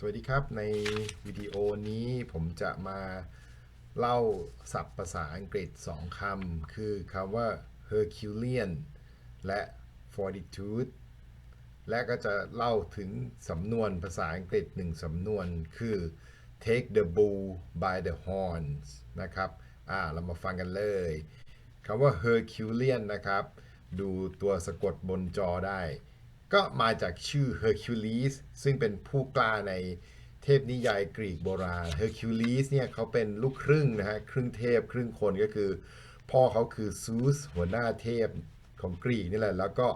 สวัสดีครับ ในวิดีโอนี้ผมจะมาเล่าศัพท์ภาษาอังกฤษ 2คำคือคำว่า Herculean และ fortitude และก็จะเล่าถึงสำนวนภาษาอังกฤษหนึ่งสำนวนคือ take the bull by the horns นะครับอ่าเรามาฟังกันเลยคำว่า Herculean นะครับ ดูตัวสะกดบนจอได้ ก็มาจากชื่อ Hercules ซึ่งเป็นผู้กล้าในเทพนิยายกรีกโบราณ Hercules เนี่ยเขาเป็นลูกครึ่งนะฮะ ครึ่งเทพ ครึ่งคนก็คือ พ่อเขาคือซูสหัวหน้าเทพของกรีกนี่แหละ แล้วก็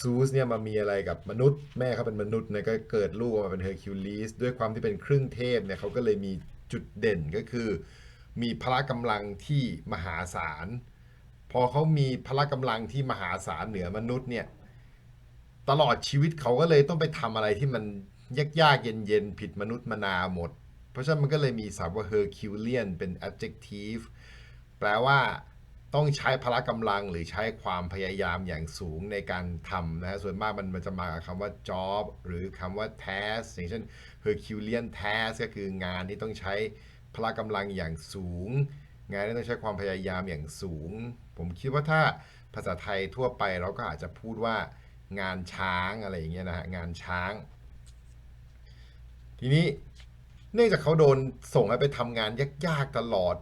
ซูสเนี่ยมามีอะไรกับมนุษย์ แม่เขาเป็นมนุษย์นี่ยก็เกิดลูกออกมาเป็นเฮอร์คิวลิสด้วยความที่เป็นครึ่งเทพเนี่ยเขาก็เลยมีจุดเด่นก็คือ มีพละกำลังที่มหาศาล พอเขามีพละกำลังที่มหาศาลเหนือมนุษย์เนี่ย ตลอดชีวิตเขาก็เลยต้องไปทำอะไรที่มันยากๆเย็นๆ ผิดมนุษย์มนาหมด เพราะฉะนั้นมันก็เลยมีศัพท์ว่า Herculean เป็น adjective แปลว่าต้องใช้พละกำลังหรือใช้ความพยายามอย่างสูงในการทำนะฮะ ส่วนมากมันมันจะมากับคำว่า job หรือคำว่า task อย่างเช่น Herculean task ก็คืองานที่ต้องใช้พละกำลังอย่างสูง งานที่ต้องใช้ความพยายามอย่างสูง ผมคิดว่าถ้าภาษาไทยทั่วไปเราก็อาจจะพูดว่า งานช้างอะไรอย่างเงี้ยนะฮะงานช้าง ทีนี้เนื่องจากเขาโดนส่งให้ไปทำงานยากๆตลอด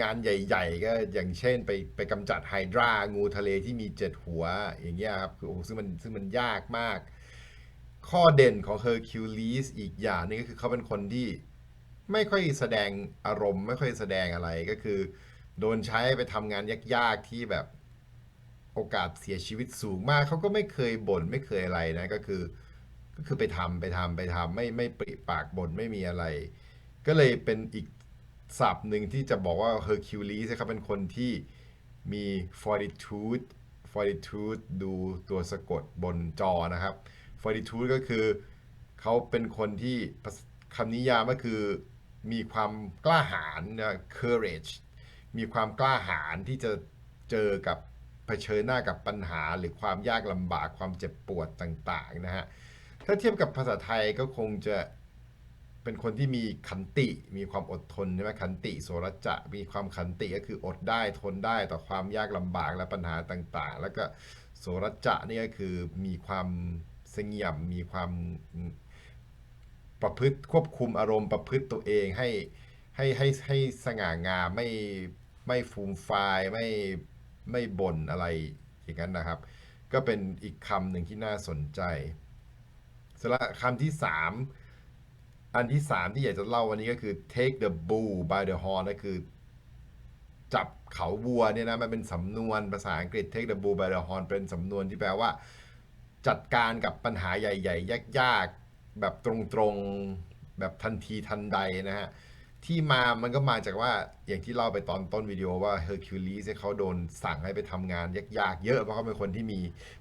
งานใหญ่ ๆ ก็อย่างเช่นไปไปกำจัดไฮดรางูทะเลที่มีเจ็ดหัวอย่างเงี้ยครับคือโอ้ซึ่งมันซึ่งมันยากมาก ข้อเด่นของเฮอร์คิวลิสอีกอย่างนึงก็คือเขาเป็นคนที่ไม่ค่อยแสดงอารมณ์ ไม่ค่อยแสดงอะไรก็คือ โดนใช้ไปทำงานยากๆที่แบบ โอกาสเสียชีวิตสูงมากเขาก็ไม่เคยบ่นไม่เคยอะไรนะก็คือ ก็คือไปทำไปทำไปทำไม่ไม่ปริปากบ่นไม่มีอะไร ก็เลยเป็นอีกศัพท์หนึ่งที่จะบอกว่า Hercules เขาเป็นคนที่มี fortitude fortitude ดูตัวสะกดบนจอนะครับ fortitude ก็คือเขาเป็นคนที่คำนิยามก็คือมีความกล้าหาญนะ courage มีความกล้าหาญที่จะเจอกับ เผชิญหน้ากับปัญหาหรือความยากลำบากความเจ็บปวดต่างๆนะฮะถ้าเทียบกับภาษาไทยก็คงจะเป็นคนที่มีขันติมีความอดทนใช่ไหมขันติโสรจะมีความขันติก็คืออดได้ทนได้ต่อความยากลำบากและปัญหาต่างๆ แล้วก็โสรจะนี่ก็คือมีความเสงี่ยมมีความประพฤติควบคุมอารมณ์ประพฤติตัวเองให้ให้ให้ให้สง่างามไม่ไม่ฟูมฟายไม่ ไม่บ่นอะไรอย่างนั้นนะครับ ก็เป็นอีกคำหนึ่งที่น่าสนใจสำหรับคำที่3อันที่3ที่อยากจะเล่าวันนี้ก็คือ take the bull by the horn ก็คือ จับเขาวัวเนี่ยนะมันเป็นสำนวนภาษาอังกฤษ take the bull by the horn เป็นสำนวนที่แปลว่า จัดการกับปัญหาใหญ่ ๆ ยากๆ แบบตรงๆ แบบทันทีทันใดนะฮะ ที่มามันก็มาจากว่าอย่างที่เล่าไปตอนต้นวิดีโอว่าเฮอร์คิวลิสเขาโดนสั่งให้ไปทำงานยากๆเยอะ เพราะเขาเป็นคนที่มี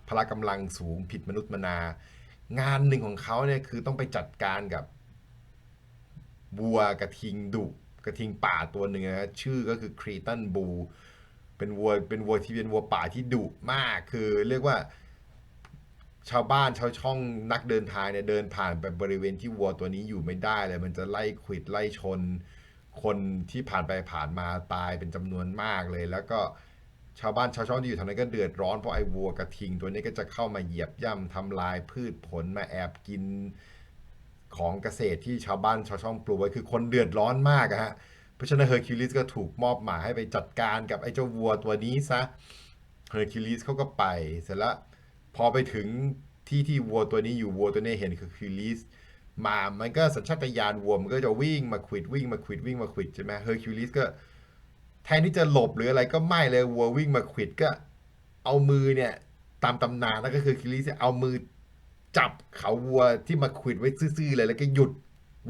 พละกำลังสูงผิดมนุษย์มนา งานหนึ่งของเขาเนี่ยคือต้องไปจัดการกับวัวกระทิงดุกระทิงป่าตัวหนึ่งนะชื่อก็คือครีตันบู เป็นวัวเป็นวัวที่เป็นวัวป่าที่ดุมาก คือเรียกว่า ชาวบ้านชาวช่องนักเดินทางเนี่ยเดินผ่านไปบริเวณที่วัวตัวนี้อยู่ไม่ได้เลย มันจะไล่ขวิดไล่ชน คนที่ผ่านไปผ่านมาตายเป็นจำนวนมากเลย แล้วก็ชาวบ้านชาวช่องที่อยู่แถวนั้นก็เดือดร้อนเพราะไอ้วัวกระทิง ตัวนี้ก็จะเข้ามาเหยียบย่ำทำลายพืชผลมาแอบกินของเกษตรที่ชาวบ้านชาวช่องปลูกไว้คือคนเดือดร้อนมากอะฮะเพราะฉะนั้นเฮอร์คิวลิสก็ถูกมอบหมายให้ไปจัดการกับไอ้เจ้าวัวตัวนี้ซะเฮอร์คิวลิสเขาก็ไปเสร็จแล้ว พอไปถึงที่ที่วัวตัวนี้อยู่วัวตัวนี้เห็นคือคิลิสมามันก็สัญชาตญาณวัวมันก็จะวิ่งมาขวิดวิ่งมาขวิดวิ่งมาขวิดใช่ไหมเฮอร์คิวลิสก็แทนที่จะหลบหรืออะไรก็ไม่เลยวัววิ่งมาขวิดก็เอามือเนี่ยตามตำนานแล้วก็คือคิลิสเอามือจับเขาวัวที่มาขวิดไว้ซื่อๆเลยแล้วก็หยุด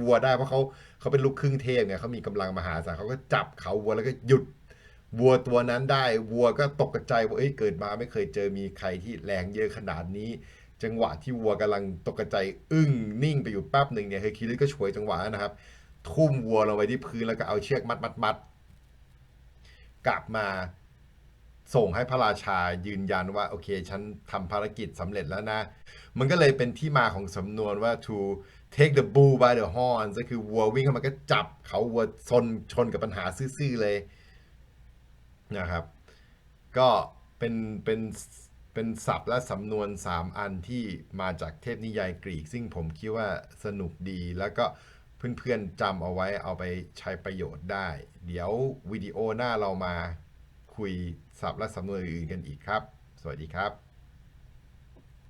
วัวได้เพราะเขาเขาเป็นลูกครึ่งเทพไงเขามีกำลังมหาศาลเขาก็จับเขาวัวแล้วก็หยุด วัวตัวนั้นได้ วัวก็ตกใจว่าเอ้ยเกิดมาไม่เคยเจอมีใครที่แรงเยอะขนาดนี้ จังหวะที่วัวกำลังตกใจอึ้งนิ่งไปอยู่แป๊บหนึ่งเนี่ยเฮอร์คิวลิสก็ช่วยจังหวะนะครับ ทุ่มวัวลงไปที่พื้นแล้วก็เอาเชือกมัดมัดมัดกลับมาส่งให้พระราชายืนยันว่า โอเค ฉันทำภารกิจสำเร็จแล้วนะ มันก็เลยเป็นที่มาของสำนวนว่า to take the bull by the horns ก็คือวัววิ่งเข้ามาก็จับเขาวัวชนชนกับปัญหาซื่อๆเลย นะครับ ก็เป็นเป็นเป็นศัพท์และสำนวน 3 อันที่มาจากเทพนิยายกรีก ซึ่งผมคิดว่าสนุกดี แล้วก็เพื่อนๆจำเอาไว้เอาไปใช้ประโยชน์ได้ เดี๋ยววิดีโอหน้าเรามาคุยศัพท์และสำนวนอื่นๆกันอีกครับ สวัสดีครับ